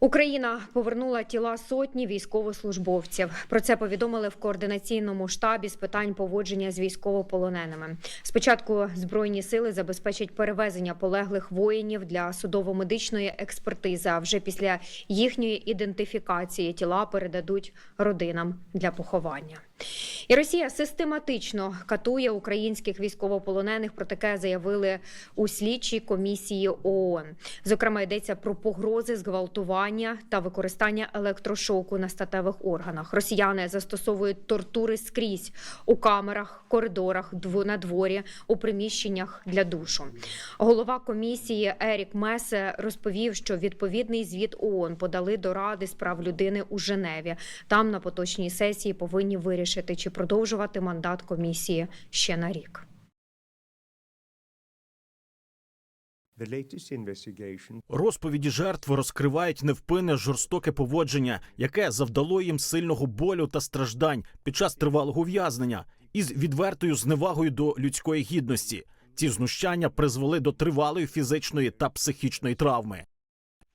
Україна повернула тіла сотні військовослужбовців. Про це повідомили в координаційному штабі з питань поводження з військовополоненими. Спочатку збройні сили забезпечать перевезення полеглих воїнів для судово-медичної експертизи. А вже після їхньої ідентифікації тіла передадуть родинам для поховання. І Росія систематично катує українських військовополонених. Про таке заявили у слідчій комісії ООН. Зокрема, йдеться про погрози, зґвалтування та використання електрошоку на статевих органах. Росіяни застосовують тортури скрізь у камерах, коридорах, на дворі, у приміщеннях для душу. Голова комісії Ерік Месе розповів, що відповідний звіт ООН подали до Ради з прав людини у Женеві. Там на поточній сесії повинні вирішити, чи продовжувати мандат комісії ще на рік. Розповіді жертв розкривають невпинне жорстоке поводження, яке завдало їм сильного болю та страждань під час тривалого ув'язнення, із відвертою зневагою до людської гідності. Ці знущання призвели до тривалої фізичної та психічної травми.